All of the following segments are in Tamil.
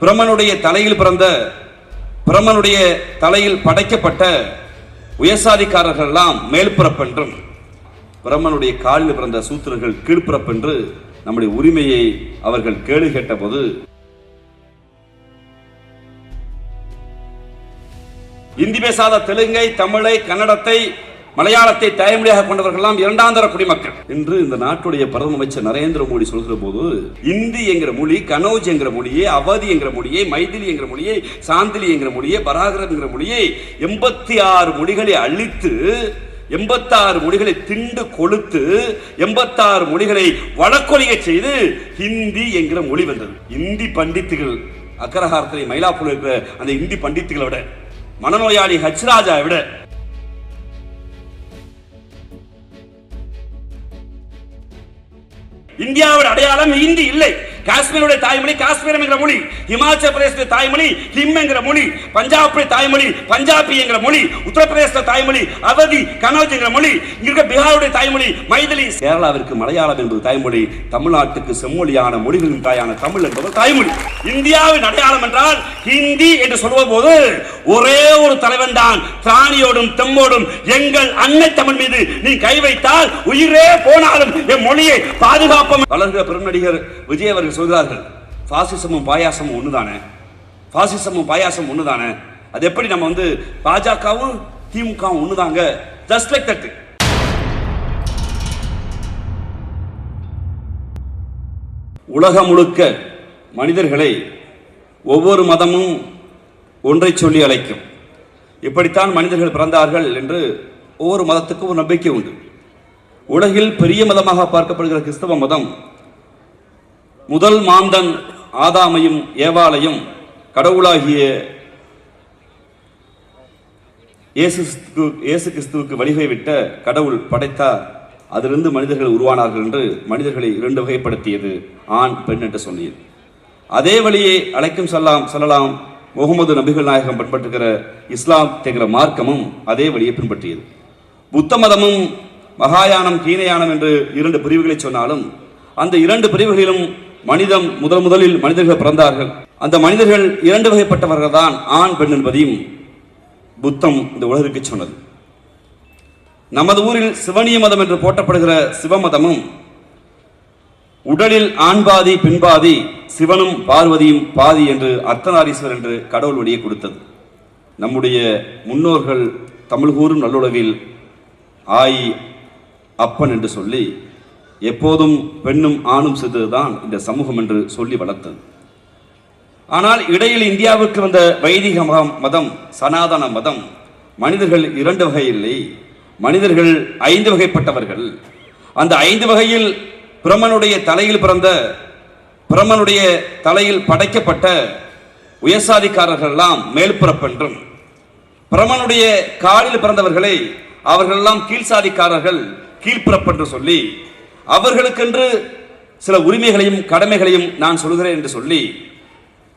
பிரம்மனுடைய தலையில் பிறந்த பிரம்மனுடைய தலையில் படைக்கப்பட்ட உயர்சாதிக்காரர்கள் எல்லாம் மேல்பிறப்பென்றும் பிரம்மனுடைய காலில் பிறந்த சூத்திரர்கள் கீழ்ப்பிறப்பென்று நம்முடைய உரிமையை அவர்கள் கேடு கேட்டபோது இந்தி பேசாத தெலுங்கை தமிழை கன்னடத்தை மலையாளத்தை தாய்மொழியாக கொண்டவர்கள்லாம் இரண்டாந்தர குடிமக்கள். என்று இந்த நாட்டுடைய பிரதம அமைச்சர் நரேந்திர மோடி சொல்கிற போது இந்தி என்கிற மொழி கனோஜ் என்கிற மொழியை அவதி என்கிற மொழியை மைதிலி என்கிற மொழியை சாந்திலி என்கிற மொழியை பராகரம் என்கிற மொழியை எண்பத்தி ஆறு மொழிகளை அழித்து எண்பத்தாறு மொழிகளை திண்டு கொளுத்து எண்பத்தாறு மொழிகளை வழக்கொலிக செய்து ஹிந்தி என்கிற மொழி வந்தது. இந்தி பண்டித்துகள் அக்கரஹாரத்தில் மயிலாப்பூர் இருக்கிற அந்த இந்தி பண்டித்துகளை விட மனநோயாளி ஹச்ராஜா விட இந்தியாவோட அடையாளம் இந்தி இல்லை. காஷ்மீருடைய தாய்மொழி காஷ்மீர் என்கிற மொழி இமாச்சல பிரதேச தாய்மொழி ஹிம் என்கிற மொழி பஞ்சாபுடைய தாய்மொழி பஞ்சாபி என்கிற மொழி உத்தரப்பிரதேச தாய்மொழி அவதி கனோஜ் என்கிற மொழி இங்க இருக்க பீகாருடைய தாய்மொழி மைதிலி கேரளாவிற்கு மலையாளம் என்பது தாய்மொழி தமிழ்நாட்டுக்கு செம்மொழியான மொழிகளின் தாயான தமிழ் என்பது தாய்மொழி. இந்தியாவின் அடையாளம் என்றால் ஹிந்தி என்று சொல்லுவ போது ஒரே ஒரு தலைவன் தான் திராணியோடும் தெம்மோடும் எங்கள் அன்னை தமிழ் மீது நீ கை வைத்தால் உயிரே போனாலும் என் மொழியை பாதுகாப்போம். வளர்கிற பெருநடிகர் விஜய் அவர்கள் சொல்கிறார்கள் பாசிசமும் பாயாசமும் ஒன்று தானே பாசிசமும் பாயாசம் தானே அது எப்படி நம்ம வந்து பாஜகவும் திமுகவும் ஒன்று தாங்க ஜஸ்ட் லைக் தட் உலகம் முழுக்க மனிதர்களை ஒவ்வொரு மதமும் ஒன்றை சொல்லி அழைக்கும். இப்படித்தான் மனிதர்கள் பிறந்தார்கள் என்று ஒவ்வொரு மதத்துக்கும் ஒரு நம்பிக்கை உண்டு. உலகில் பெரிய மதமாக பார்க்கப்படுகிற கிறிஸ்தவ மதம் முதல் மாந்தன் ஆதாமையும் ஏவாளையும் கடவுளாகிய இயேசு இயேசு கிறிஸ்துவுக்கு வழிகை விட்ட கடவுள் படைத்தார் அதிலிருந்து மனிதர்கள் உருவானார்கள் என்று மனிதர்களை இரண்டு வகைப்படுத்தியது ஆண் பெண் என்று சொன்னது அதே வழியே அழைக்கும் சொல்லலாம் சொல்லலாம் முகமது நபிகள் நாயகம் பின்பற்றுகிற இஸ்லாம் என்கிற மார்க்கமும் அதே வழியை பின்பற்றியது. புத்த மதமும் மகாயானம் கீனயானம் என்று இரண்டு பிரிவுகளை சொன்னாலும் அந்த இரண்டு பிரிவுகளிலும் மனிதம் முதல் முதலில் மனிதர்கள் பிறந்தார்கள். அந்த மனிதர்கள் இரண்டு வகைப்பட்டவர்கள் தான் ஆண் பெண் என்பதையும் புத்தம் இந்த உலகிற்கு சொன்னது. நமது ஊரில் சிவனிய மதம் என்று போட்டப்படுகிற சிவமதமும் உடலில் ஆண்பாதி பின்பாதி சிவனும் பார்வதியும் பாதி என்று அர்த்தநாரீஸ்வர் என்று கடவுள் வழியை கொடுத்தது. நம்முடைய முன்னோர்கள் தமிழ் கூறும் நல்லுலகில் ஆயி அப்பன் என்று சொல்லி எப்போதும் பெண்ணும் ஆணும் சிறுதான் இந்த சமூகம் என்று சொல்லி வளர்த்தது. ஆனால் இடையில் இந்தியாவுக்கு வந்த வைதிக மதம் மதம் சனாதன மதம் மனிதர்கள் இரண்டு வகை இல்லை மனிதர்கள் ஐந்து வகைப்பட்டவர்கள். அந்த ஐந்து வகையில் பிரமனுடைய தலையில் பிறந்த பிரமனுடைய தலையில் படைக்கப்பட்ட உயர்சாதிக்காரர்கள் எல்லாம் மேல்பிறப்பென்றும் பிரமனுடைய காலில் பிறந்தவர்களை அவர்களெல்லாம் கீழ்சாதிக்காரர்கள் கீழ்ப்புறப்பென்று சொல்லி அவர்களுக்கென்று சில உரிமைகளையும் கடமைகளையும் நான் சொல்கிறேன் என்று சொல்லி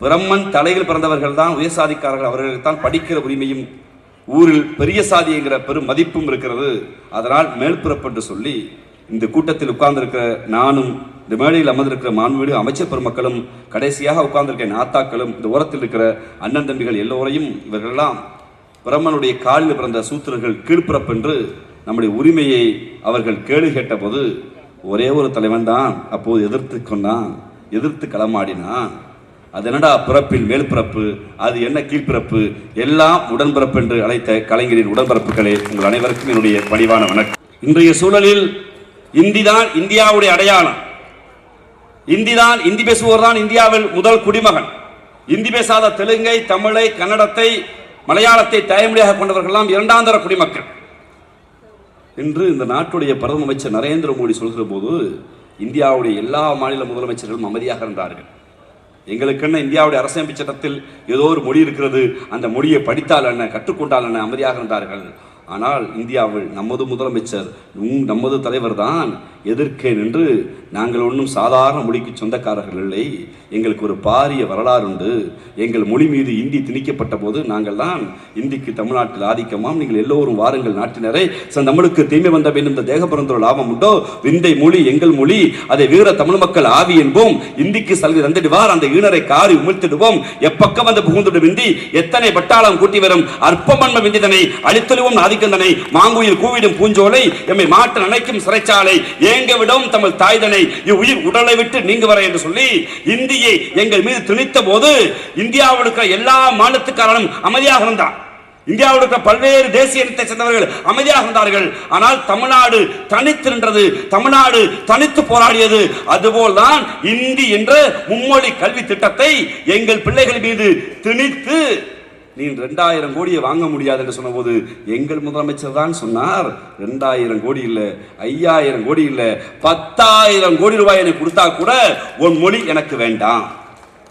பிரம்மன் தலையில் பிறந்தவர்கள் தான் உயர்சாதிக்காரர்கள் அவர்களுக்கு தான் படிக்கிற உரிமையும் ஊரில் பெரிய சாதி என்கிற பெரும் மதிப்பும் இருக்கிறது. அதனால் மேல்பிறப்பென்று சொல்லி இந்த கூட்டத்தில் உட்கார்ந்திருக்கிற நானும் இந்த மேடையில் அமர்ந்திருக்கிற மாண்புமிகு அமைச்சர் பெருமக்களும் கடைசியாக உட்கார்ந்திருக்கிற நாத்தாக்களும் இந்த ஓரத்தில் இருக்கிற அண்ணன் தம்பிகள் எல்லோரையும் இவர்களெல்லாம் பிரம்மனுடைய காலில் பிறந்த சூத்திரர்கள் கீழ்ப்பிறப்பென்று நம்முடைய உரிமையை அவர்கள் கேடு கேட்டபோது ஒரே ஒரு தலைவன் தான் அப்போது எதிர்த்து கொண்டான் எதிர்த்து களமாடினான். அது என்னடா பிறப்பில் மேல் பிறப்பு அது என்ன கீழ்பிறப்பு? எல்லாம் உடன்பிறப்பு என்று அழைத்த கலைஞரின் உடன்பிறப்புகளே உங்கள் அனைவருக்கும் என்னுடைய பணிவான வணக்கம். இன்றைய சூழலில் இந்தி தான் இந்தியாவுடைய அடையாளம். இந்தி தான் இந்தி பேசுவோர் தான் இந்தியாவில் முதல் குடிமகன். இந்தி பேசாத தெலுங்கை தமிழை கன்னடத்தை மலையாளத்தை தாய்மொழியாக கொண்டவர்கள்லாம் இரண்டாந்தர குடிமக்கள். என்று இந்த நாட்டுடைய பிரதம அமைச்சர் நரேந்திர மோடி சொல்கிற போது இந்தியாவுடைய எல்லா மாநில முதலமைச்சர்களும் அமைதியாக இருந்தார்கள். எங்களுக்கென்ன இந்தியாவுடைய அரசியமைப்பு சட்டத்தில் ஏதோ ஒரு மொழி இருக்கிறது அந்த மொழியை படித்தால் என்ன கற்றுக்கொண்டால் என்ன அமைதியாக இருந்தார்கள். ஆனால் இந்தியாவில் நமது முதலமைச்சர் நமது தலைவர் தான் எதிர்க்கேன் என்று நாங்கள் ஒன்றும் சாதாரண மொழிக்கு சொந்தக்காரர்கள் இல்லை. எங்களுக்கு ஒரு பாரிய வரலாறு உண்டு. எங்கள் மொழி மீது இந்தி திணிக்கப்பட்ட போது நாங்கள் தான் இந்திக்கு தமிழ்நாட்டில் ஆதிக்கமாம். நீங்கள் எல்லோரும் வாருங்கள் நாட்டினரை. ச தமிழுக்கு தீமை வந்த வேண்டும் இந்த தேகபுரந்தோர் லாபம் உண்டோ? விந்தை மொழி எங்கள் மொழி அதை வீர தமிழ் மக்கள் ஆவி என்போம். இந்திக்கு சல்வி தந்திடுவார். அந்த ஈனரை காரி உமிழ்த்திடுவோம். எப்பக்கம் வந்து புகுந்துடும் விந்தி எத்தனை பட்டாளம் கூட்டி வரும்? அற்பமன்ம விந்திதனை அழித்தொழுவோம் ஆதிக்கந்தனை மாங்குயில் கூவிடும் பூஞ்சோலை எம்மை மாட்டு நினைக்கும் சிறைச்சாலை ஏங்க விடும் தமிழ் தாய்தனை இவ்வுயிர் உடலை விட்டு நீங்க வர என்று சொல்லி இந்தியை எங்கள் மீது திணித்த போது இந்தியாவில் இருக்கிற எல்லா மாநிலத்துக்காரனும் அமைதியாக இருந்தான் இந்தியாவில் இருக்கிற பல்வேறு தேசிய இனத்தை சேர்ந்தவர்கள் அமைதியாக இருந்தார்கள். ஆனால் தமிழ்நாடு தனித்து நின்றது தமிழ்நாடு தனித்து போராடியது. அதுபோல்தான் இந்தி என்ற மும்மொழி கல்வி திட்டத்தை எங்கள் பிள்ளைகள் மீது திணித்து நீ ரெண்டாயிரம் கோடியை வாங்க முடியாது என்று சொன்னபோது எங்கள் முதலமைச்சர் தான் சொன்னார் ரெண்டாயிரம் கோடி இல்லை ஐயாயிரம் கோடி இல்லை பத்தாயிரம் கோடி ரூபாய் எனக்கு கொடுத்தா கூட உன் மொழி எனக்கு வேண்டாம்.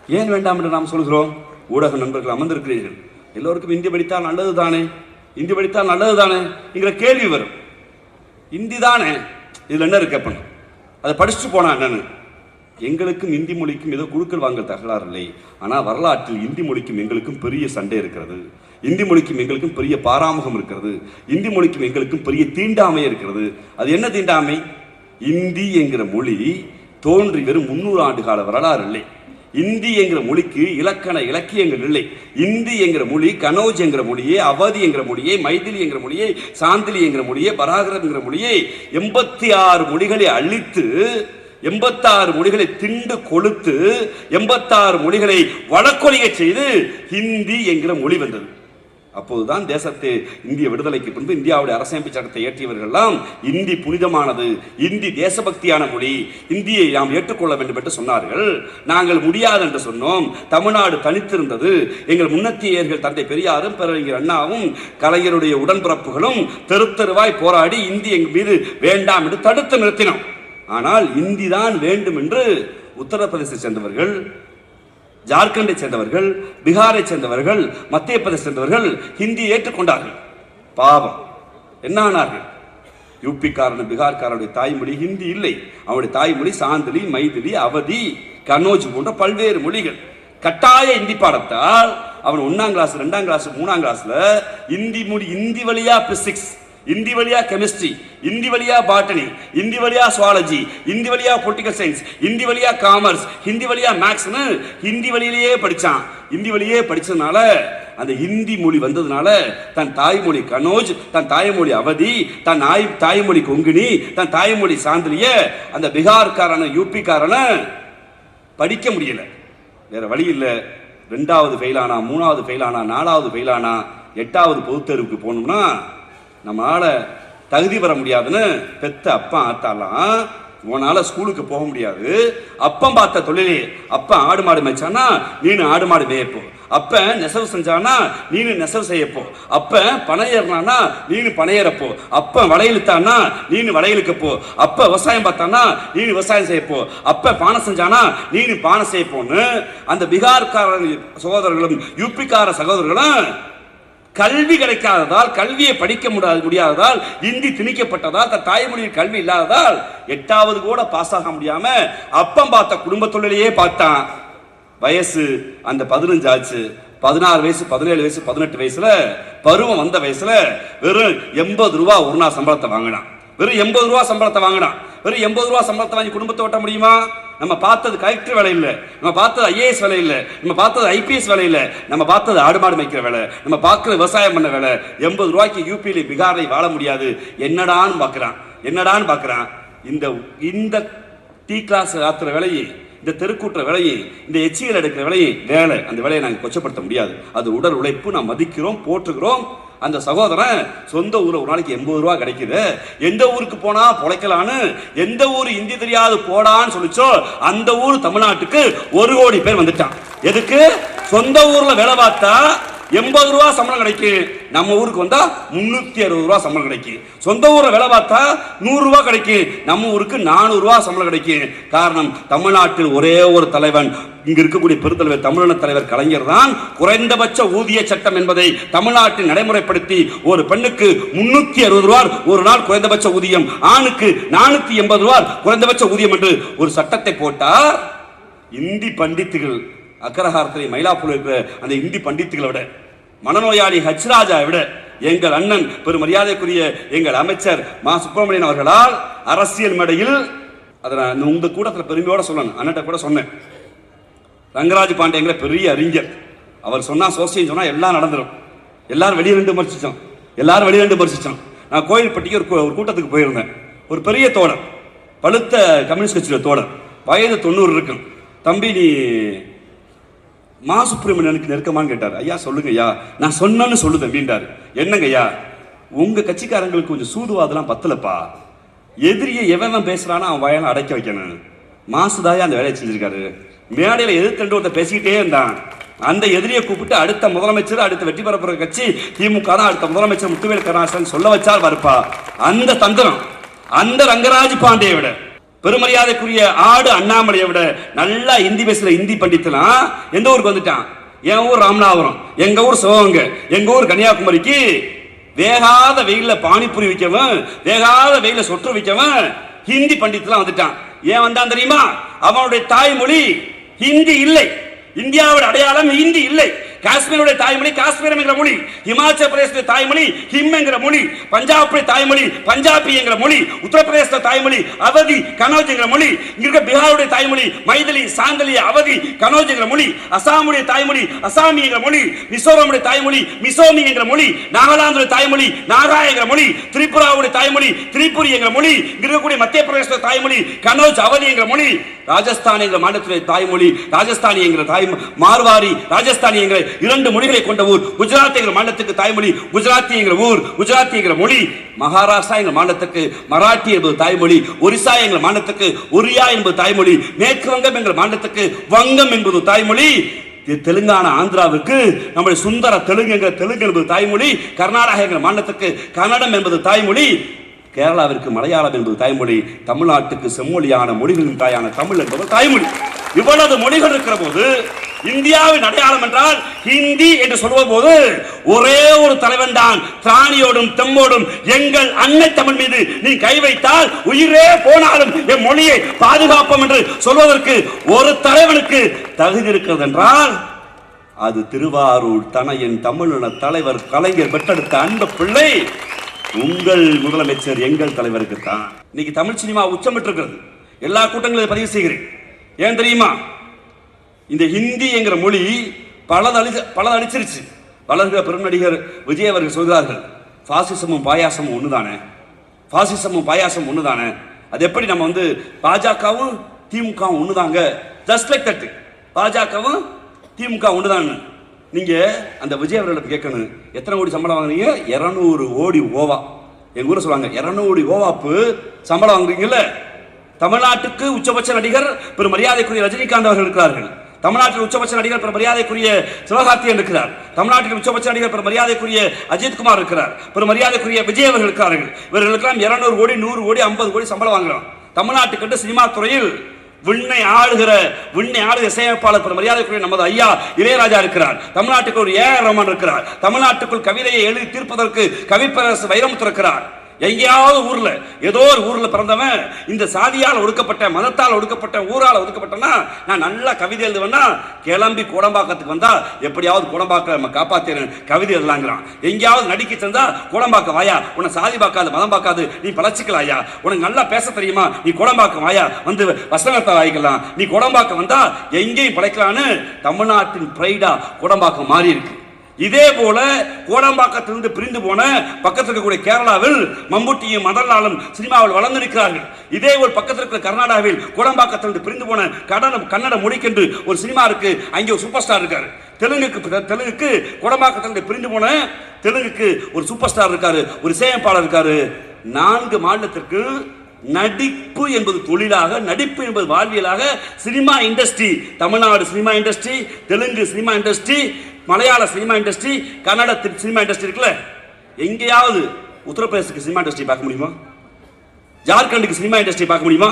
ஏன் வேண்டாம் என்று நாம் சொல்கிறோம்? ஊடக நண்பர்கள் அமர்ந்திருக்கிறீர்கள். எல்லோருக்கும் இந்தி படித்தால் நல்லது தானே? இந்தி படித்தால் நல்லது தானே? என்கிற கேள்வி வரும். இந்தி தானே? இதில் என்ன இருக்கு அதை படிச்சுட்டு போனா என்னன்னு? எங்களுக்கும் இந்தி மொழிக்கும் ஏதோ குழுக்கள் வாங்கல் தகராறு இல்லை ஆனால் வரலாற்றில் இந்தி மொழிக்கும் எங்களுக்கும் பெரிய சண்டை இருக்கிறது. இந்தி மொழிக்கும் எங்களுக்கும் பெரிய பாராமுகம் இருக்கிறது. இந்தி மொழிக்கும் எங்களுக்கும் பெரிய தீண்டாமை இருக்கிறது. அது என்ன தீண்டாமை? இந்தி என்கிற மொழி தோன்றி வெறும் முன்னூறு ஆண்டு கால வரலாறு இல்லை. இந்தி என்கிற மொழிக்கு இலக்கண இலக்கியங்கள் இல்லை. இந்தி என்கிற மொழி கனோஜ் என்கிற மொழியே அவதி என்கிற மொழியே மைதிலி என்கிற மொழியே சாந்திலி என்கிற மொழியே பராகரம் என்கிற மொழியே எண்பத்தி ஆறு மொழிகளை அழித்து எண்பத்தாறு மொழிகளை திண்டு கொளுத்து எண்பத்தாறு மொழிகளை வழக்கொழிய செய்து ஹிந்தி என்கிற மொழி வந்தது அப்போதுதான் தேசத்து இந்திய விடுதலைக்கு பின்பு இந்தியாவுடைய அரசமைப்பு சட்டத்தை இயற்றியவர்கள்லாம் இந்தி புனிதமானது இந்தி தேசபக்தியான மொழி இந்தியை நாம் ஏற்றுக்கொள்ள வேண்டும் என்று சொன்னார்கள். நாங்கள் முடியாது என்று சொன்னோம். தமிழ்நாடு தனித்திருந்தது. எங்கள் முன்னத்தியர்கள் தந்தை பெரியாரும் பேரறிஞர் அண்ணாவும் கலைஞருடைய உடன்பிறப்புகளும் தெரு தெருவாய் போராடி இந்தி எங்கள் மீது வேண்டாம் என்று தடுத்து நிறுத்தினோம். ஆனால் இந்தி தான் வேண்டும் என்று உத்தரப்பிரதேசத்தை சேர்ந்தவர்கள் ஜார்க்கண்டை சேர்ந்தவர்கள் பீகாரை சேர்ந்தவர்கள் மத்திய பிரதேச சேர்ந்தவர்கள் ஹிந்தி ஏற்றுக்கொண்டார்கள். பாவம். என்ன ஆனார்கள்? யூபிக்காரன் பீகார்காரனுடைய தாய்மொழி ஹிந்தி இல்லை. அவனுடைய தாய்மொழி சாந்திலி மைதிலி அவதி கனோஜ் போன்ற பல்வேறு மொழிகள். கட்டாய இந்தி பாடத்தால் அவன் ஒன்னாம் கிளாஸ் ரெண்டாம் கிளாஸ் மூணாம் கிளாஸ்ல இந்தி மொழி இந்தி வழியா பிசிக்ஸ் இந்தி வழியா கெமிஸ்ட்ரி இந்தி வழியா பாட்டனி இந்தி வழியா சுவாலஜி இந்தி வழியா பொலிட்டிக்கல் சயின்ஸ் இந்தி வழியா காமர்ஸ் ஹிந்தி வழியா மேக்ஸ்னு ஹிந்தி வழியிலேயே படித்தான் ஹிந்தி வழியே படித்ததுனால அந்த ஹிந்தி மொழி வந்ததுனால தன் தாய்மொழி கனோஜ் தன் தாய்மொழி அவதி தன் ஆய் தாய்மொழி கொங்கினி தன் தாய்மொழி சாந்திரிய அந்த பீகார்காரன யூபிக்காரன படிக்க முடியல. வேற வழி இல்லை. ரெண்டாவது ஃபெயிலானா மூணாவது ஃபெயிலானா நாலாவது ஃபெயிலானா எட்டாவது பொதுத்தேர்வுக்கு போகணும்னா நம்மளால் தகுதி பெற முடியாதுன்னு பெத்த அப்பா ஆத்தாலாம் உன்னால் ஸ்கூலுக்கு போக முடியாது. அப்பம் பார்த்த தொழிலே அப்பா ஆடு மாடு மேய்ச்சானா நீனு ஆடு மாடு மேய்ப்போ. அப்ப நெசவு செஞ்சானா நீனு நெசவு செய்யப்போ. அப்ப பனை ஏறினானா நீனு பனை ஏறப்போ. அப்ப வளையலுத்தானா நீனு வளையலுக்கப்போ அப்ப விவசாயம் பார்த்தானா நீனு விவசாயம் செய்யப்போ. அப்ப பானை செஞ்சானா நீனு பானை செய்யப்போன்னு அந்த பீகார்கார சகோதரர்களும் யூபிக்கார சகோதரர்களும் கல்வி கிடைக்காததால் கல்வியை படிக்க முடியாது முடியாததால் இந்தி திணிக்கப்பட்டதால் தன் தாய்மொழியில் கல்வி இல்லாததால் எட்டாவது கூட பாஸ் ஆக முடியாம அப்பம் பார்த்த குடும்ப தொழிலையே பார்த்தான். வயசு அந்த பதினஞ்சு ஆச்சு. பதினாறு வயசு பதினேழு வயசு பதினெட்டு வயசுல பருவம் வந்த வயசுல வெறும் எண்பது ரூபா ஒரு நாள் சம்பளத்தை வாங்கினான். வெறும் எண்பது ரூபா சம்பளத்தை வாங்கினான். வெறும் எண்பது ரூபா சம்பளத்தை வாங்கி குடும்பத்தை ஓட்ட முடியுமா? நம்ம பார்த்தது கலெக்டர் வேலை இல்லை. நம்ம பார்த்தது ஐஏஎஸ் வேலை இல்லை. நம்ம பார்த்தது ஐபிஎஸ் வேலை இல்லை. நம்ம பார்த்தது ஆடு மாடு மேய்க்கிற வேலை. நம்ம பார்க்குற விவசாயம் பண்ண வேலை. எண்பது ரூபாய்க்கு யூபியில் பீகாரில் வாழ முடியாது. என்னடான்னு பார்க்குறான். என்னடான்னு பார்க்குறான். இந்த இந்த டீ கிளாஸ் ஆத்துற வேலையை இந்த தெருக்கூட்டுற விலையை இந்த எச்சிகள் எடுக்கிற விலையை வேலை. அந்த வேலையை நாங்கள் கொச்சப்படுத்த முடியாது. அது உடல் உழைப்பு. நாம் மதிக்கிறோம் போற்றுகிறோம். அந்த சகோதரன் சொந்த ஊரில் ஒரு நாளைக்கு எண்பது ரூபா கிடைக்குது. எந்த ஊருக்கு போனால் பிழைக்கலான்னு எந்த ஊர் இந்தி தெரியாது போடான்னு சொல்லிச்சோ அந்த ஊர் தமிழ்நாட்டுக்கு ஒரு கோடி பேர் வந்துட்டான். எதுக்கு? சொந்த ஊரில் வேலை பார்த்தா எண்பது ரூபா சம்பளம் கிடைக்கும் நம்ம ஊருக்கு வந்தா முன்னூத்தி அறுபது ரூபா சம்பளம் கிடைக்கும் சொந்த ஊரை வேலை பார்த்தா நூறுரூவா கிடைக்கும் நம்ம ஊருக்கு நானூறுரூவா சம்பளம் கிடைக்கும் காரணம் தமிழ்நாட்டில் ஒரே ஒரு தலைவன். இங்கே இருக்கக்கூடிய பெருந்தலைவர் தமிழன தலைவர் கலைஞர் தான் குறைந்தபட்ச ஊதிய சட்டம் என்பதை தமிழ்நாட்டில் நடைமுறைப்படுத்தி ஒரு பெண்ணுக்கு முன்னூத்தி அறுபது ரூபாய் ஒரு நாள் குறைந்தபட்ச ஊதியம் ஆணுக்கு நானூத்தி எண்பது ரூபாய் குறைந்தபட்ச ஊதியம் என்று ஒரு சட்டத்தை போட்டார் இந்தி பண்டித்துகள் அக்கரஹாரத்தில் மயிலாப்பூர் இருக்கிற அந்த இந்தி பண்டித்துகளை விட மனநோயாளி ஹச்ராஜா விட எங்கள் அண்ணன் பெரும் மரியாதைக்குரிய எங்கள் அமைச்சர் மா. சுப்பிரமணியன் அவர்களால் அரசியல் மேடையில் அதை நான் உங்க கூட்டத்தில் பெருமையோட சொல்லணும். அண்ணட்ட கூட சொன்னேன். ரங்கராஜ் பாண்டியங்கிற பெரிய அறிஞர். அவர் சொன்னா சோசியம் சொன்னா எல்லாம் நடந்துடும் எல்லாரும் வெளியே ரெண்டு மறிச்சிச்சோம் எல்லாரும் வெளியே ரெண்டு மறிச்சிச்சோம் நான் கோயில்பட்டிக்கு ஒரு ஒரு கூட்டத்துக்கு போயிருந்தேன். ஒரு பெரிய தோழர் பழுத்த கம்யூனிஸ்ட் கட்சியோட தோழர். வயது தொண்ணூறு இருக்கும். தம்பி நீ மா சுப்பிரமணியனுக்கு நெருக்கமான்னு கேட்டார். ஐயா சொல்லுங்க ஐயா நான் சொன்னேன்னு சொல்லு வீண்டார் என்னங்க ஐயா உங்க கட்சிக்காரங்களுக்கு கொஞ்சம் சூதுவாதெல்லாம் பத்தலப்பா. எதிரியை எவன் பேசுறானோ அவன் வயலை அடைக்க வைக்கணும். மாசுதாயா அந்த வேலையை செஞ்சிருக்காரு. மேடையில் எதிர்த்து ஒருத்தர் பேசிக்கிட்டே இருந்தான். அந்த எதிரியை கூப்பிட்டு அடுத்த முதலமைச்சர் அடுத்த வெற்றி பெற போற கட்சி திமுக தான் அடுத்த முதலமைச்சர் முத்துவேல் கருணாசன் சொல்ல வச்சால் வருப்பா அந்த தந்திரம் அந்த ரங்கராஜ் பாண்டியை விட பெருமரியாதைக்குரிய ஆடு அண்ணாமலையை விட நல்லா இந்தி பேசுகிற இந்தி பண்டித்தலாம் எந்த ஊருக்கு வந்துட்டான்? என் ஊர் ராமநாதபுரம். எங்கள் ஊர் சிவகங்கை. எங்கள் ஊர் கன்னியாகுமரிக்கு வேகாத வெயிலில் பானிபூரி விற்கவன் வேகாத வெயிலில் சொற்று விற்கவன் ஹிந்தி பண்டித்தலாம் வந்துட்டான். ஏன் வந்தான் தெரியுமா? அவனுடைய தாய்மொழி ஹிந்தி இல்லை. இந்தியாவோட அடையாளம் ஹிந்தி இல்லை. காஷ்மீருடைய தாய்மொழி காஷ்மீரம் என்கிற மொழி இமாச்சல பிரதேச தாய்மொழி ஹிம் என்கிற மொழி பஞ்சாபுடைய தாய்மொழி பஞ்சாபி என்கிற மொழி உத்தரப்பிரதேச தாய்மொழி அவதி கனோஜ் என்கிற மொழி இங்க இருக்க பீகாருடைய தாய்மொழி மைதிலி சாந்தலி அவதி கனோஜ் என்கிற மொழி அசாமுடைய தாய்மொழி அசாமி என்கிற மொழி மிசோரமுடைய தாய்மொழி மிசோமி என்கிற மொழி நாகாலாந்துடைய தாய்மொழி நாகா என்கிற மொழி திரிபுராவுடைய தாய்மொழி திரிபுரி என்கிற மொழி இங்க இருக்கக்கூடிய மத்திய பிரதேச தாய்மொழி கனோஜ் அவதி என்கிற மொழி ராஜஸ்தான் என்கிற மாநிலத்துடைய தாய்மொழி ராஜஸ்தானி என்கிற தாய் மார்வாரி ராஜஸ்தானி என்கிற இரண்டு மொழிகளை கொண்ட ஊர். குஜராத் என்கிற மாநிலத்துக்கு தாய்மொழி குஜராத்தி என்கிற ஊர் குஜராத்தி என்கிற மொழி. மகாராஷ்டிரா என்கிற மாநிலத்துக்கு மராட்டி என்பது தாய்மொழி. ஒரிசா என்கிற மாநிலத்துக்கு ஒரியா என்பது தாய்மொழி. மேற்கு வங்கம் என்கிற மாநிலத்துக்கு வங்கம் என்பது தாய்மொழி. இது தெலுங்கானா ஆந்திராவுக்கு நம்முடைய சுந்தர தெலுங்கு என்கிற தெலுங்கு என்பது தாய்மொழி. கர்நாடகா என்கிற மாநிலத்துக்கு கன்னடம் என்பது தாய்மொழி. கேரளாவிற்கு மலையாளம் என்பது தாய்மொழி தமிழ்நாட்டுக்கு செம்மொழியான மொழிகளின் தாயான தமிழ் என்பது தாய்மொழி. இவ்வளவு மொழிகள் இருக்கிற போது இந்தியாவின் அடையாளம் என்றால் ஹிந்தி என்று சொல்லுவ போது ஒரே ஒரு தலைவன் தான் திராணியோடும் தெம்மோடும் எங்கள் அன்னை தமிழ் மீது நீ கை வைத்தால் உயிரே போனாலும் என் மொழியை பாதுகாப்போம் என்று சொல்வதற்கு ஒரு தலைவனுக்கு தகுதி இருக்கிறது என்றால் அது திருவாரூர் தனையின் தமிழின தலைவர் கலைஞர் பெற்றெடுத்த அன்பு பிள்ளை. உங்கள் முதலமைச்சர் எங்கள் தலைவருக்கு தான் இன்னைக்கு தமிழ் சினிமா உச்சமிட்டு இருக்கிறது எல்லா கூட்டங்களும் பதிவு செய்கிறேன். ஏன் தெரியுமா? இந்த ஹிந்தி என்கிற மொழி பலது அழி பலது அழிச்சிருச்சு. வளர்கிற பெருநடிகர் விஜய் அவர்கள் சொல்கிறார்கள் பாசிசமும் பாயாசமும் ஒன்று தானே பாசிசமும் பாயாசமும் ஒன்று தானே அது எப்படி நம்ம வந்து பாஜகவும் திமுகவும் ஒன்று தாங்க ஜஸ்ட் லைக் தட்டு பாஜகவும் திமுக ஒன்று தான் நீங்க அந்த விஜய் அவர்களை கேட்கணும். எத்தனை கோடி சம்பளம் வாங்குறீங்க? இரநூறு கோடி ஓவா. எங்க ஊர்ல சொல்லுவாங்க இரநூறு ஓவாப்பு சம்பளம் வாங்குறீங்கல்ல? தமிழ்நாட்டுக்கு உச்சபட்ச நடிகர் பெரும் மரியாதைக்குரிய ரஜினிகாந்த் அவர்கள் இருக்கிறார்கள். தமிழ்நாட்டில் உச்சபட்ச நடிகர் பெரும் மரியாதைக்குரிய சிவகார்த்தியன் இருக்கிறார். தமிழ்நாட்டில் உச்சபட்ச நடிகர் பெரும் மரியாதைக்குரிய அஜித்குமார் இருக்கிறார். பெரும் மரியாதைக்குரிய விஜய் அவர்கள் இருக்கிறார்கள். இவர்களுக்கெல்லாம் இருநூறு கோடி நூறு கோடி ஐம்பது கோடி சம்பளம் வாங்குறோம். தமிழ்நாட்டுக்கு சினிமா துறையில் விண்ணை ஆளுகிற விண்ணை ஆளுகிற இசையமைப்பாளர் பிற மரியாதைக்குரிய நமது ஐயா இளையராஜா இருக்கிறார். தமிழ்நாட்டுக்கு ஒரு ஏ ரமன் இருக்கிறார். தமிழ்நாட்டுக்குள் கவிதையை எழுதி தீர்ப்பதற்கு கவிப்பரசு வைரமுத்து இருக்கிறார். எங்கேயாவது ஊரில் ஏதோ ஒரு ஊரில் பிறந்தவன் இந்த சாதியால் ஒடுக்கப்பட்ட மதத்தால் ஒடுக்கப்பட்ட ஊரால் ஒடுக்கப்பட்டேன்னா நான் நல்லா கவிதை எழுதுவேன்னா கிளம்பி கோடம்பாக்கத்துக்கு வந்தால் எப்படியாவது கோடம்பாக்க நம்ம காப்பாத்திரேன் கவிதை எழுதலாங்கிறான். எங்கேயாவது நடிக்க சென்றா கோடம்பாக்கம் வாயா உன்னை சாதி பார்க்காது மதம் பார்க்காது நீ பழச்சிக்கலாயா உனக்கு நல்லா பேச தெரியுமா? நீ கோடம்பாக்கம் வாயா வந்து வசனத்தை வாய்க்கலாம். நீ கோடம்பாக்கம் வந்தால் எங்கேயும் படைக்கலான்னு தமிழ்நாட்டின் பிரைடா கோடம்பாக்கம் மாறி இருக்கு இதே போல கோடம்பாக்கத்திலிருந்து பிரிந்து போன பக்கத்தில் இருக்கக்கூடிய கேரளாவில் மம்முட்டியும் மதர்லாலும் சினிமாவில் வளர்ந்து நிற்கிறார்கள். இதே ஒரு பக்கத்தில் இருக்கிற கர்நாடகாவில் கோடம்பாக்கத்திலிருந்து பிரிந்து போன கடனம் கன்னட மொழிக்கென்று ஒரு சினிமா இருக்கு. அங்கே ஒரு சூப்பர் ஸ்டார் இருக்காரு. தெலுங்குக்கு தெலுங்குக்கு கோடம்பாக்கத்திலிருந்து பிரிந்து போன தெலுங்குக்கு ஒரு சூப்பர் ஸ்டார் இருக்காரு. ஒரு இசையமைப்பாளர் இருக்காரு. நான்கு மாநிலத்திற்கு நடிப்பு என்பது தொழிலாக நடிப்பு என்பது வாழ்வியலாக cinema industry Tamil Nadu cinema industry Telugu cinema industry மலையாள cinema industry Kannada cinema industry இருக்குல்ல? எங்கேயாவது உத்தரப்பிரதேசத்துக்கு சினிமா இண்டஸ்ட்ரி பார்க்க முடியுமா? ஜார்க்கண்டுக்கு சினிமா இண்டஸ்ட்ரி பார்க்க முடியுமா?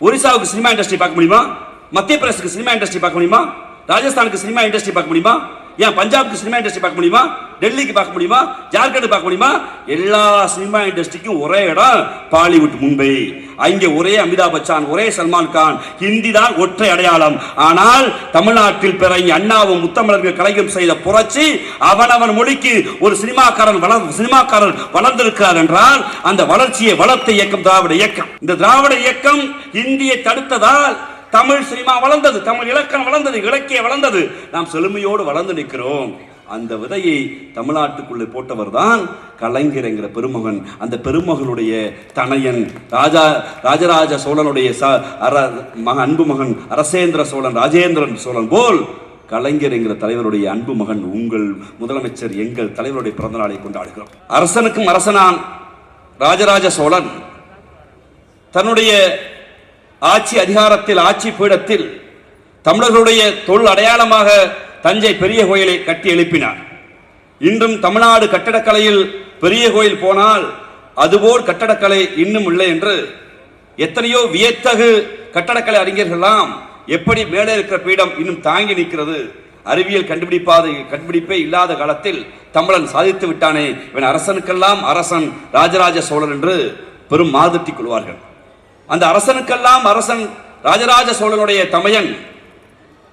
ஒரிசாவுக்கு சினிமா இண்டஸ்ட்ரி பார்க்க முடியுமா? மத்திய பிரதேசத்துக்கு சினிமா இண்டஸ்ட்ரி பார்க்க முடியுமா? ராஜஸ்தானுக்கு சினிமா இண்டஸ்ட்ரி பார்க்க முடியுமா? ஏன் பஞ்சாபுக்கு சினிமா இண்டஸ்ட்ரி பார்க்க முடியுமா? டெல்லிக்கு பார்க்க முடியுமா? ஜார்க்கண்ட் பார்க்க முடியுமா? எல்லா சினிமா இண்டஸ்ட்ரிக்கும் ஒரே இடம் பாலிவுட் மும்பை. அங்கே ஒரே அமிதாப் பச்சான் ஒரே சல்மான் கான். ஹிந்தி தான் ஒற்றை அடையாளம். ஆனால் தமிழ்நாட்டில் பிற அண்ணாவும் முத்தமிழர்கள் கலைஞரும் செய்த புரட்சி அவனவன் மொழிக்கு ஒரு சினிமாக்காரன் வளர் சினிமாக்காரன் வளர்ந்திருக்கிறார் என்றால் அந்த வளர்ச்சியை வளர்த்த இயக்கம் திராவிட இயக்கம். இந்த திராவிட இயக்கம் இந்தியை தடுத்ததால் தமிழ் சினிமா வளர்ந்தது தமிழ் இலக்கணம் வளர்ந்தது இலக்கிய வளர்ந்தது. நாம் செழுமையோடு வளர்ந்து நிற்கிறோம். அந்த விதையை தமிழ்நாட்டுக்குள்ளே போட்டவர் தான் கலைஞர் என்கிற பெருமகன். அந்த பெருமகனுடைய தனையன் ராஜா ராஜராஜ சோழனுடைய ச அர மக அன்பு மகன் அரசேந்திர சோழன் ராஜேந்திரன் சோழன் போல் கலைஞர் என்கிற தலைவருடைய அன்பு மகன் உங்கள் முதலமைச்சர் எங்கள் தலைவருடைய பிறந்த நாளை கொண்டாடுகிறோம். அரசனுக்கும் அரசனான் ராஜராஜ சோழன். தன்னுடைய ஆட்சி அதிகாரத்தில் ஆட்சி பீடத்தில் தமிழர்களுடைய தொழில் அடையாளமாக தஞ்சை பெரிய கோயிலை கட்டி எழுப்பினார். இன்றும் தமிழ்நாடு கட்டடக்கலையில் பெரிய கோயில் போனால் அதுபோல் கட்டடக்கலை இன்னும் இல்லை என்று எத்தனையோ வியத்தகு கட்டடக்கலை அறிஞர்கள்லாம் எப்படி மேலே இருக்கிற பீடம் இன்னும் தாங்கி நிற்கிறது அறிவியல் கண்டுபிடிப்பாத கண்டுபிடிப்பே இல்லாத காலத்தில் தமிழன் சாதித்து விட்டானே இவன் அரசனுக்கெல்லாம் அரசன் ராஜராஜ சோழன் என்று பெரும் மாதட்டிக் கொள்வார்கள். அந்த அரசனுக்கெல்லாம் அரசன் ராஜராஜ சோழனுடைய தமையன்.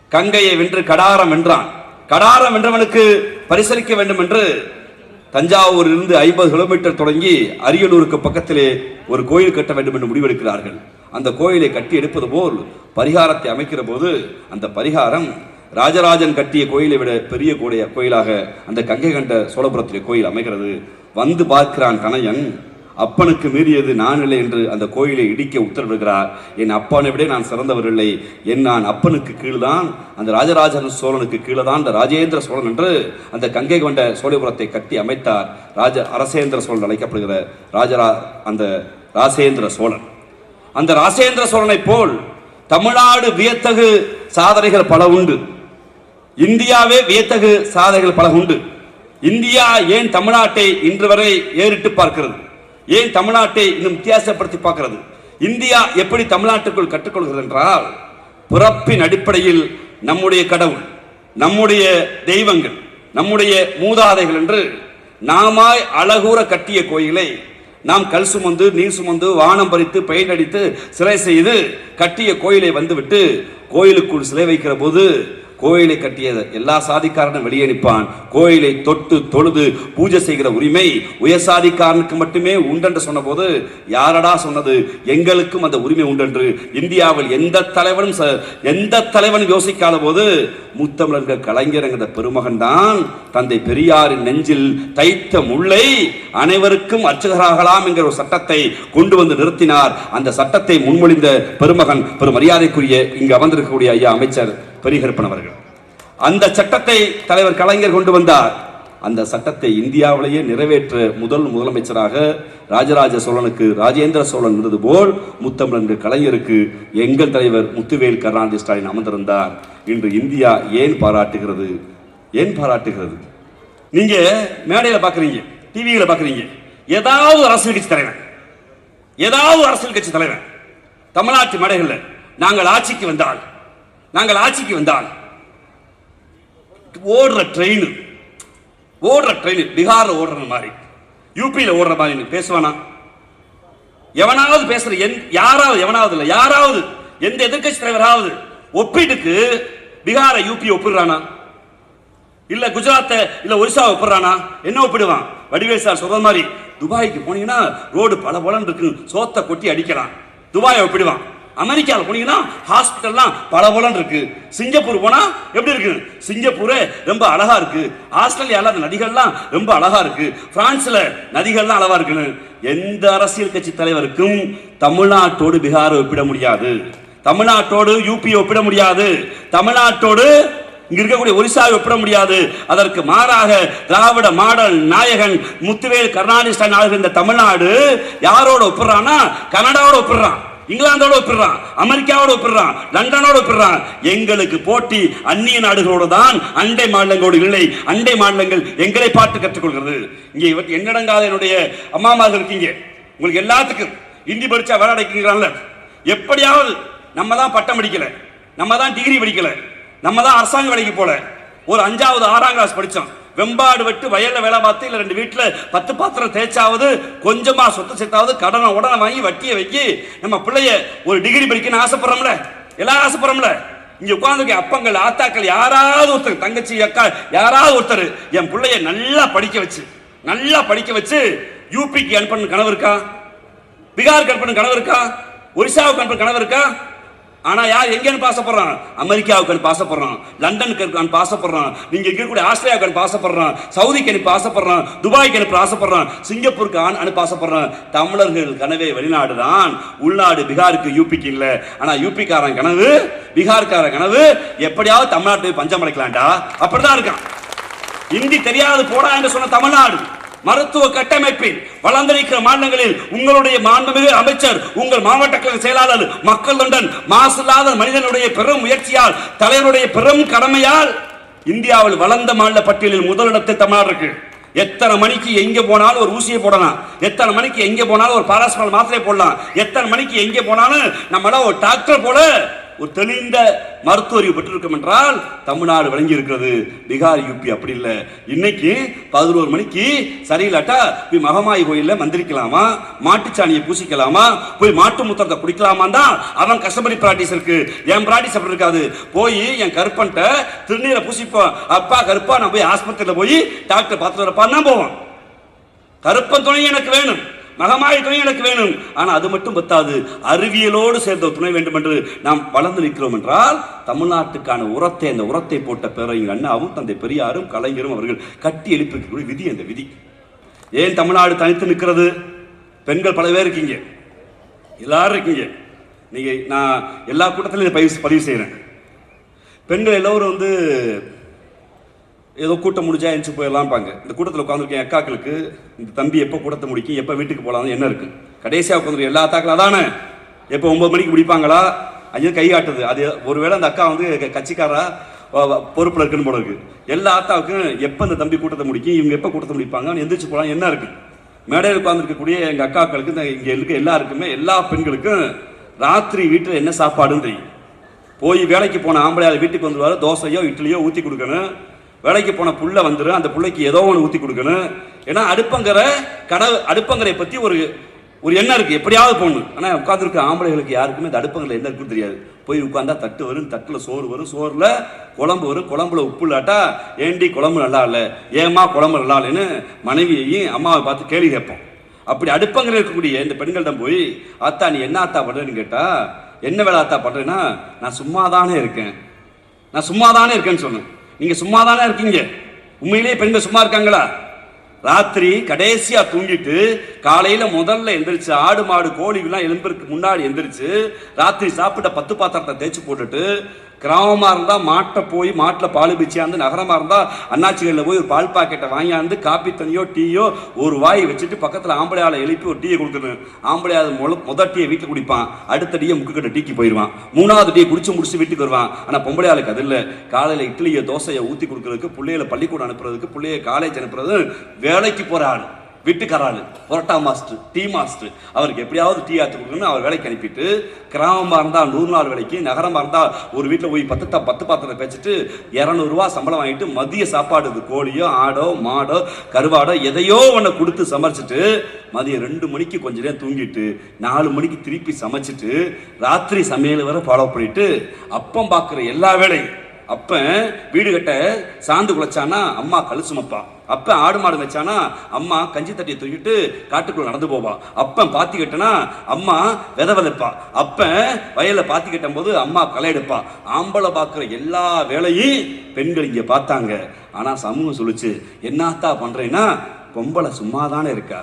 கங்கையை வென்று கடாரம் வென்றான். கடாரம் வென்றவனுக்கு பரிசளிக்க வேண்டும் என்று தஞ்சாவூரிலிருந்து ஐம்பது கிலோமீட்டர் தொடங்கி அரியலூருக்கு பக்கத்திலே ஒரு கோயில் கட்ட வேண்டும் என்று முடிவெடுக்கிறார்கள். அந்த கோயிலை கட்டி எடுப்பது போல் பரிகாரத்தை அமைக்கிற போது அந்த பரிகாரம் ராஜராஜன் கட்டிய கோயிலை விட பெரிய கோடைய கோயிலாக அந்த கங்கை கண்ட சோழபுரத்திலே கோயில் அமைகிறது. வந்து பார்க்கிறான் கணையன். அப்பனுக்கு மீறியது நான் இல்லை என்று அந்த கோயிலை இடிக்க உத்தரவிடுகிறார். என் அப்பனை விட நான் சிறந்தவர் இல்லை. என் நான் அப்பனுக்கு கீழ்தான் அந்த ராஜராஜ சோழனுக்கு கீழே தான் அந்த ராஜேந்திர சோழன் என்று அந்த கங்கை கொண்ட சோழபுரத்தை கட்டி அமைத்தார். ராஜ அரசேந்திர சோழன் அழைக்கப்படுகிற ராஜரா அந்த ராசேந்திர சோழன். அந்த ராசேந்திர சோழனை போல் தமிழ்நாடு வியத்தகு சாதனைகள் பல உண்டு. இந்தியாவே வியத்தகு சாதனைகள் பல உண்டு. இந்தியா ஏன் தமிழ்நாட்டை இன்று வரை ஏறிட்டு பார்க்கிறது? ஏன் தமிழ்நாட்டை இன்னும் வித்தியாசப்படுத்தி பார்க்கிறது? இந்தியா எப்படி தமிழ்நாட்டுக்குள் கற்றுக்கொள்கிறது என்றால் பிறப்பின் அடிப்படையில் நம்முடைய கடவுள் நம்முடைய தெய்வங்கள் நம்முடைய மூதாதைகள் என்று நாமாய் அழகூற கட்டிய கோயிலை நாம் கல் சுமந்து நீர் சுமந்து வானம் பறித்து பெயிண்ட் அடித்து சிலை செய்து கட்டிய கோயிலை வந்துவிட்டு கோயிலுக்குள் சிலை வைக்கிற போது கோயிலை கட்டிய எல்லா சாதிக்காரனும் வெளியே நிற்பான் கோயிலை தொட்டு தொழுது பூஜை செய்கிற உரிமை உயர் சாதிக்காரனுக்கு மட்டுமே உண்டென்று சொன்னபோது யாரடா சொன்னது? எங்களுக்கும் அந்த உரிமை உண்டென்று. இந்தியாவில் எந்த தலைவனும் ச- எந்த தலைவனும் யோசிக்காத போது முத்தமிழர்கள் கலைஞர் என்கிற பெருமகன் தான் தந்தை பெரியாரின் நெஞ்சில் தைத்த முல்லை அனைவருக்கும் அர்ச்சகராகலாம் என்கிற ஒரு சட்டத்தை கொண்டு வந்து நிறுத்தினார். அந்த சட்டத்தை முன்மொழிந்த பெருமகன் பெரும் மரியாதைக்குரிய இங்கு அமர்ந்திருக்கக்கூடிய ஐயா அமைச்சர் பெரியகருப்பன் அவர்கள். அந்த சட்டத்தை தலைவர் கலைஞர் கொண்டு வந்தார். அந்த சட்டத்தை இந்தியாவிலேயே நிறைவேற்ற முதல் முதலமைச்சராக ராஜராஜ சோழனுக்கு ராஜேந்திர சோழன் இருந்தது போல் முத்தமிழன் கலைஞருக்கு எங்கள் தலைவர் முத்துவேல் கருணாநிதி ஸ்டாலின் அமர்ந்திருந்தார். இன்று இந்தியா ஏன் பாராட்டுகிறது? ஏன் பாராட்டுகிறது? நீங்க மேடையில் பாக்குறீங்க டிவியில பாக்குறீங்க. ஏதாவது அரசியல் கட்சி தலைவன் ஏதாவது அரசியல் கட்சி தலைவன். தமிழ்நாட்டு மேடைகளில் நாங்கள் ஆட்சிக்கு வந்தால் நாங்கள் ஆட்சிக்கு வந்தால் ஓடுற ட்ரெயின் ஓடுற ட்ரெயின் பீகார்ல ஓடுற மாதிரி யூபியில் ஓடுற மாதிரி நீ பேசுவானா? எவனாவது பேசுற என் யாராவது எவனாவது இல்லை யாராவது எந்த எதிர்கட்சி தலைவராவது ஒப்பீட்டுக்கு பீகாரை யூபி ஒப்பிடுறானா? இல்ல குஜராத்தை இல்ல ஒரிசா ஒப்பிடுறானா? என்ன ஒப்பிடுவான்? வடிவேல் சார் சொல்ற மாதிரி துபாய்க்கு போனீங்கன்னா ரோடு பல பலன் இருக்கு சோத்தை கொட்டி அடிக்கலாம். துபாயை ஒப்பிடுவான். அமெரிக்காவில் போனீங்கன்னா ஹாஸ்பிட்டல்லாம் பல பலன் இருக்கு. சிங்கப்பூர் போனால் எப்படி இருக்கு? சிங்கப்பூர் ரொம்ப அழகா இருக்கு. ஆஸ்திரேலியாவில் அந்த நதிகள்லாம் ரொம்ப அழகா இருக்கு. பிரான்ஸில் நதிகள்லாம் அழகா இருக்குன்னு. எந்த அரசியல் கட்சி தலைவருக்கும் தமிழ்நாட்டோடு பீகாரை ஒப்பிட முடியாது. தமிழ்நாட்டோடு யூபியை ஒப்பிட முடியாது. தமிழ்நாட்டோடு இங்க இருக்கக்கூடிய ஒரிசாவை ஒப்பிட முடியாது. அதற்கு மாறாக திராவிட மாடல் நாயகன் முத்துவேல் கருணாநிதி ஸ்டாலின் ஆளுகின்ற இந்த தமிழ்நாடு யாரோட ஒப்பிடுறான்னா கனடாவோட ஒப்பிடுறான். இங்கிலாந்தோட ஒப்பிடுறான் அமெரிக்காவோட ஒப்பிடுறான் லண்டனோட ஒப்பிடுறான். எங்களுக்கு போட்டி அந்நிய நாடுகளோடு தான் அண்டை மாநிலங்களோடு இல்லை. அண்டை மாநிலங்கள் எங்களை பார்த்து கற்றுக்கொள்கிறது. இங்கே இவர் என்னடங்காத என்னுடைய அம்மாமார்கள் இருக்கீங்க. உங்களுக்கு எல்லாத்துக்கும் இந்தி படிச்சா வேலை எப்படியாவது நம்ம தான் பட்டம் படிக்கல நம்ம தான் டிகிரி படிக்கல நம்ம தான் அரசாங்க வேலைக்கு போல. ஒரு அஞ்சாவது ஆறாம் கிளாஸ் படித்தோம் வெம்பாடு விட்டு வயலில் வேலை பார்த்து இல்லை ரெண்டு வீட்டில் பத்து பாத்திரம் தேய்ச்சாவது கொஞ்சமாக சொத்து சேர்த்தாவது கடனை உடனே வாங்கி வட்டியை வைக்கி நம்ம பிள்ளைய ஒரு டிகிரி படிக்கணும்னு ஆசைப்படுறோம்ல? எல்லாரும் ஆசைப்படுறோம்ல? இங்கே உட்காந்துருக்க அப்பங்கள் ஆத்தாக்கள் யாராவது ஒருத்தர் தங்கச்சி அக்கா யாராவது ஒருத்தர் என் பிள்ளைய நல்லா படிக்க வச்சு நல்லா படிக்க வச்சு யூபிக்கு அனுப்பணும் கனவு இருக்கா? பீகாருக்கு அனுப்பணும் கனவு இருக்கா? ஒரிசாவுக்கு அனுப்பணும் கனவு இருக்கா? ஆனா யார் எங்கேன்னு பாசப்படுறான்? அமெரிக்காவுக்கு பாசப்படுறான். லண்டனுக்கு பாசப்படுறான். ஆசைப்படுறான் நீங்க இருக்கக்கூடிய ஆஸ்திரேலியாவுக்கு பாசப்படுறான். ஆசைப்படுறான் சவுதிக்கு அனுப்பி ஆசைப்படுறான் துபாய்க்கு அனுப்பி ஆசைப்படுறான் சிங்கப்பூருக்கு ஆண் அனுப்பி ஆசைப்படுறான் தமிழர்கள் கனவே வெளிநாடு தான் உள்நாடு பீகாருக்கு யூபிக்கு இல்ல. ஆனா யூபிக்காரன் கனவு பீகார்காரன் கனவு எப்படியாவது தமிழ்நாட்டு பஞ்சம் அடைக்கலாம்டா. அப்படிதான் இருக்கான். இந்தி தெரியாது போடா என்று சொன்ன தமிழ்நாடு. மருத்துவ கட்டமைப்பில் வளர்ந்திருக்கிற மாநிலங்களில் உங்களுடைய மாண்புமிகு அமைச்சர் உங்கள் மாவட்ட கழக செயலாளர் மக்கள் தொண்டன் மாசில்லாத மனிதனுடைய பெரும் முயற்சியால் தலைவருடைய பெரும் கடமையால் இந்தியாவில் வளர்ந்த மாநில பட்டியலில் முதலிடத்தை தமிழ்நாடு இருக்கு. எத்தனை மணிக்கு எங்க போனாலும் ஒரு ஊசியை போடலாம். எத்தனை மணிக்கு எங்க போனாலும் ஒரு பாராஸ்மல் மாத்திரை போடலாம். எத்தனை மணிக்கு எங்க போனாலும் நம்மள ஒரு டாக்டர் போல ஒரு தெளிந்த மருத்துவ அறிவு பெற்றிருக்கும் என்றால் தமிழ்நாடு விளங்கி இருக்கிறது பீகார் யூபி அப்படி இல்லை. இன்னைக்கு பதினோரு மணிக்கு சரியில்லாட்டா போய் மகமாயி கோயிலில் மந்திரிக்கலாமா? மாட்டுச்சாணியை பூசிக்கலாமா? போய் மாட்டு முத்திரத்தை குடிக்கலாமா தான் அவன் கஷ்டப்படி பிராக்டிஸ் இருக்கு. என் பிராக்டிஸ் அப்படி இருக்காது. போய் என் கருப்பன்ட்ட திருநீரை பூசிப்போம். அப்பா கருப்பா நான் போய் ஆஸ்பத்திரியில் போய் டாக்டர் பார்த்துட்டு வரப்பான்னு தான் போவான். கருப்பன் துணை எனக்கு வேணும். மகமாய துணை எனக்கு வேணும். ஆனால் அது மட்டும் பத்தாது. அறிவியலோடு சேர்ந்த ஒரு துணை வேண்டும் என்று நாம் வளர்ந்து நிற்கிறோம் என்றால் தமிழ்நாட்டுக்கான உரத்தை அந்த உரத்தை போட்ட பேரையும் அண்ணாவும் தந்தை பெரியாரும் கலைஞரும் அவர்கள் கட்டி எழுப்பிக்கக்கூடிய விதி அந்த விதி. ஏன் தமிழ்நாடு தனித்து நிற்கிறது? பெண்கள் பல பேர் இருக்கீங்க. எல்லாரும் இருக்கீங்க. நீங்கள் நான் எல்லா கூட்டத்திலையும் பதிவு பதிவு செய்கிறேன் பெண்கள் எல்லோரும் வந்து ஏதோ கூட்டம் முடிஞ்சா எந்திச்சு போயிடலாம்பாங்க. இந்த கூட்டத்தில் உட்காந்துருக்கேன் அக்காக்களுக்கு இந்த தம்பி எப்போ கூட்டத்தை முடிக்கும் எப்போ வீட்டுக்கு போகலாம் என்ன இருக்கு? கடைசியாக உட்காந்துருக்க எல்லா அத்தாக்களும் அதானே? எப்போ ஒம்பது மணிக்கு முடிப்பாங்களா ஐயோ கை காட்டுது. அது ஒருவேளை அந்த அக்கா வந்து கட்சிக்காரா பொறுப்பில் இருக்குன்னு போல இருக்கு. எல்லா அத்தாவுக்கும் எப்போ இந்த தம்பி கூட்டத்தை முடிக்கும் இவங்க எப்போ கூட்டத்தை முடிப்பாங்க எந்திரிச்சு போகலாம் என்ன இருக்கு? மேடையில் உட்காந்துருக்கக்கூடிய எங்கள் அக்காக்களுக்கு இந்த இங்கே இருக்க எல்லாருக்குமே எல்லா பெண்களுக்கும் ராத்திரி வீட்டில் என்ன சாப்பாடுன்னு தெரியும். போய் வேலைக்கு போன ஆம்பளையார் வீட்டுக்கு வந்துடுவார் தோசையோ இட்லியோ ஊற்றி கொடுக்கணும். வேலைக்கு போன புள்ள வந்துடும் அந்த பிள்ளைக்கு ஏதோ ஒன்று ஊற்றி கொடுக்கணும். ஏன்னா அடுப்பங்கரை கடவு அடுப்பங்கரை பற்றி ஒரு ஒரு எண்ணம் இருக்குது எப்படியாவது போகணும். ஆனால் உட்காந்துருக்க ஆம்பளைகளுக்கு யாருக்குமே இந்த அடுப்பங்கரை என்ன இருக்குன்னு தெரியாது. போய் உட்காந்தா தட்டு வரும் தட்டில் சோறு வரும் சோறில் குழம்பு வரும் குழம்புல உப்பு இல்லாட்டா ஏண்டி குழம்பு நல்லா இல்லை? ஏமா குழம்பு நல்லா இல்லைன்னு? மனைவியையும் அம்மாவை பார்த்து கேள்வி கேட்போம். அப்படி அடுப்பங்கரை இருக்கக்கூடிய இந்த பெண்களிடம் போய் ஆத்தா நீ என்ன ஆத்தா பண்ணுறேன்னு கேட்டால் என்ன வேலை ஆத்தா பண்ணுறேன்னா நான் சும்மா தானே இருக்கேன். நான் சும்மா தானே இருக்கேன்னு சொன்னேன். நீங்க சும்மா தானே இருக்கீங்க. உண்மையிலேயே பெண்கள் சும்மா இருக்காங்களா? ராத்திரி கடைசியா தூங்கிட்டு காலையில முதல்ல எந்திரிச்சு ஆடு மாடு கோழிலாம் எழும்புறதுக்கு முன்னாடி எந்திரிச்சு ராத்திரி சாப்பிட்ட பத்து பாத்திரத்தை தேய்ச்சி போட்டுட்டு கிராமமாக இருந்தால் மாட்டை போய் மாட்டில் பால் பிச்சியாந்து நகரமாக இருந்தால் அண்ணாச்சிகளில் போய் ஒரு பால் பாக்கெட்டை வாங்கியாந்து காப்பி தண்ணியோ டீயோ ஒரு வாய் வச்சுட்டு பக்கத்தில் ஆம்பளை ஆளை எழுப்பி ஒரு டீயை கொடுக்கணும் ஆம்பளை ஆள் முத முத டீயை வீட்டில் குடிப்பான். அடுத்த டீயை முக்குக்கிட்ட டீக்கு போயிடுவான் மூணாவது டீயை குடிச்சு முடிச்சு வீட்டுக்கு வருவான். ஆனால் பொம்பளை ஆளுக்கு அது இல்லை. காலையில் இட்லியை தோசையை ஊற்றி கொடுக்கறதுக்கு பிள்ளைகளை பள்ளிக்கூடம் அனுப்புறதுக்கு பிள்ளைய காலேஜ் அனுப்புறது வேலைக்கு போகிற ஆள். வீட்டுக்கார parotta parotta master tea master. அவருக்கு எப்படியாவது டீ ஆத்து கொடுக்கணும்னு அவர் வேலைக்கு அனுப்பிட்டு கிராமமாக இருந்தால் நூறு நாள் வேலைக்கு நகரமாக இருந்தால் ஒரு வீட்டில் போய் பத்து பத்து பாத்திரத்தை பேச்சுட்டு இரநூறுவா சம்பளம் வாங்கிட்டு மதிய சாப்பாடு இது கோழியோ ஆடோ மாடோ கருவாடோ எதையோ ஒன்று கொடுத்து சமைச்சிட்டு மதியம் ரெண்டு மணிக்கு கொஞ்ச நேரம் தூங்கிட்டு நாலு மணிக்கு திருப்பி சமைச்சிட்டு ராத்திரி சமையல் வரை ஃபாலோ பண்ணிட்டு அப்பம் பார்க்குற எல்லா வேலையும். அப்பன் வீடு கட்ட சாந்து குலைச்சானா அம்மா கழு அப்போ ஆடு மாடு வச்சானா அம்மா கஞ்சி தட்டியை தூக்கிட்டு காட்டுக்குள்ள நடந்து போவா. அப்பன் பாத்தி கட்டினா அம்மா வித விதைப்பா. அப்பன் வயலில் பாத்தி கட்டும் போது அம்மா களை எடுப்பா. ஆம்பளை பார்க்குற எல்லா வேலையும் பெண்கள் இங்கே பார்த்தாங்க. ஆனால் சமூகம் சொல்லிச்சு என்னத்தா பண்ணுறேன்னா பொம்பளை சும்மா தானே இருக்கா?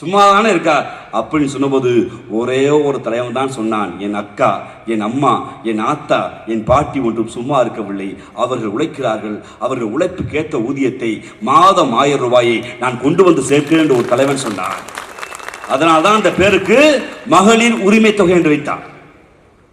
சும்மா தானே இருக்கா? அப்படின்னு சொன்னபோது ஒரே ஒரு தலைவன் தான் சொன்னான் என் அக்கா என் அம்மா என் ஆத்தா என் பாட்டி ஒன்றும் சும்மா இருக்கவில்லை. அவர்கள் உழைக்கிறார்கள். அவர்கள் உழைப்புக்கேற்ற ஊதியத்தை மாதம் ஆயிரம் ரூபாயை நான் கொண்டு வந்து சேர்க்கிறேன் என்று ஒரு தலைவன் சொன்னான். அதனால்தான் அந்த பேருக்கு மகளிர் உரிமை தொகை என்று வைத்தான்.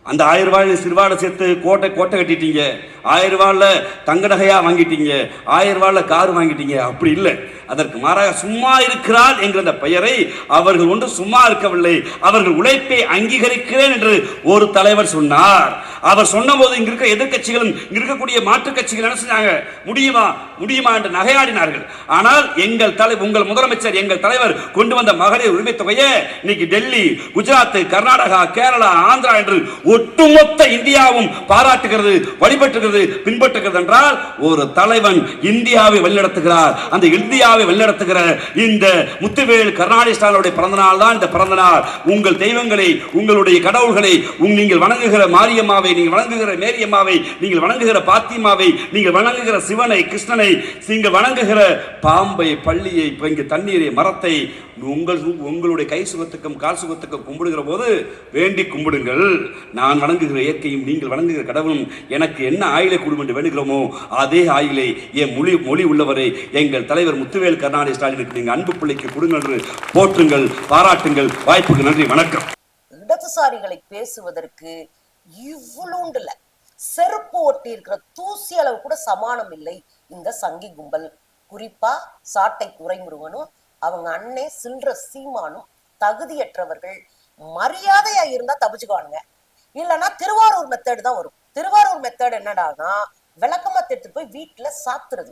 அந்த ஆயிரம் ரூபாயில சிறுவாடை சேர்த்து கோட்டை கோட்டை கட்டிட்டீங்க. ஆயிரம் ரூபாயில் தங்க நகையா வாங்கிட்டீங்க ஆயிரம் ரூபாயில் கார் வாங்கிட்டீங்க அப்படி இல்லை. அதற்கு மாறாக சும்மா இருக்கிறாள் என்கிற அந்த பெயரை அவர்கள் ஒன்று சும்மா இருக்கவில்லை. அவர்கள் உழைப்பை அங்கீகரிக்கிறேன் என்று ஒரு தலைவர் சொன்னார். அவர் சொன்னபோது இங்க இருக்க எதிர்க்கட்சிகளும் இங்க இருக்கக்கூடிய மாற்றுக் கட்சிகள் என்ன செஞ்சாங்க? முடியுமா? முடியுமா என்று நகையாடினார்கள். ஆனால் எங்கள் தலை உங்கள் முதலமைச்சர் எங்கள் தலைவர் கொண்டு வந்த மகளிர் உரிமை தொகையை இன்னைக்கு டெல்லி குஜராத் கர்நாடகா கேரளா ஆந்திரா என்று ஒட்டுமொத்த இந்தியாவும் பாராட்டுகிறது வழிபட்டுகிறது. பின்பற்றுகிறது என்றால் ஒரு தலைவன் இந்தியாவை வழிநடத்துகிறார் அந்த இந்தியாவை வழிநடத்துகிற இந்த முத்துவேல் கருணாநிதி ஸ்டாலினுடைய பிறந்த நாள் தான் இந்த பிறந்த நாள் உங்கள் தெய்வங்களை உங்களுடைய கடவுள்களை நீங்கள் வணங்குகிற மாரியம்மாவை நீங்கள் வணங்குகிற மேரியம்மாவை நீங்கள் வணங்குகிற பாத்திமாவை நீங்கள் வணங்குகிற சிவனை கிருஷ்ணனை நீங்கள் வணங்குகிற பாம்பை பள்ளியை இங்கு தண்ணீரை மரத்தை உங்கள் உங்களுடைய கை சுகத்துக்கும் கால் சுகத்துக்கும் கும்பிடுகிற போது வேண்டி கும்பிடுங்கள். நான் வணங்குகிற இயற்கையும் நீங்கள் வணங்குகிற கடவுளும் எனக்கு என்ன ஆயிலை கூடும் என்று வேண்டுகிறோமோ அதே ஆயிலை என் மொழி மொழி உள்ளவரை எங்கள் தலைவர் முத்துவேல் கருணாநிதி ஸ்டாலினுக்கு நீங்கள் அன்பு பிள்ளைக்கு கொடுங்கள் என்று போற்றுங்கள் பாராட்டுங்கள் வாய்ப்புக்கு நன்றி வணக்கம். இடதுசாரிகளை பேசுவதற்கு இவ்வளோண்டுல செருப்பு ஒட்டி இருக்கிற தூசி அளவு கூட சமானம் இல்லை. இந்த சங்கி கும்பல் குறிப்பா சாட்டை துறைமுருகனும் அவங்க அண்ணே சில்ற சீமானும் தகுதியற்றவர்கள் மரியாதையா இருந்தா தப்பிச்சுக்குவானுங்க. இல்லைன்னா திருவாரூர் மெத்தட் தான் வரும். திருவாரூர் மெத்தட் என்னடானா விளக்கமா எடுத்துட்டு போய் வீட்டுல சாத்துறது.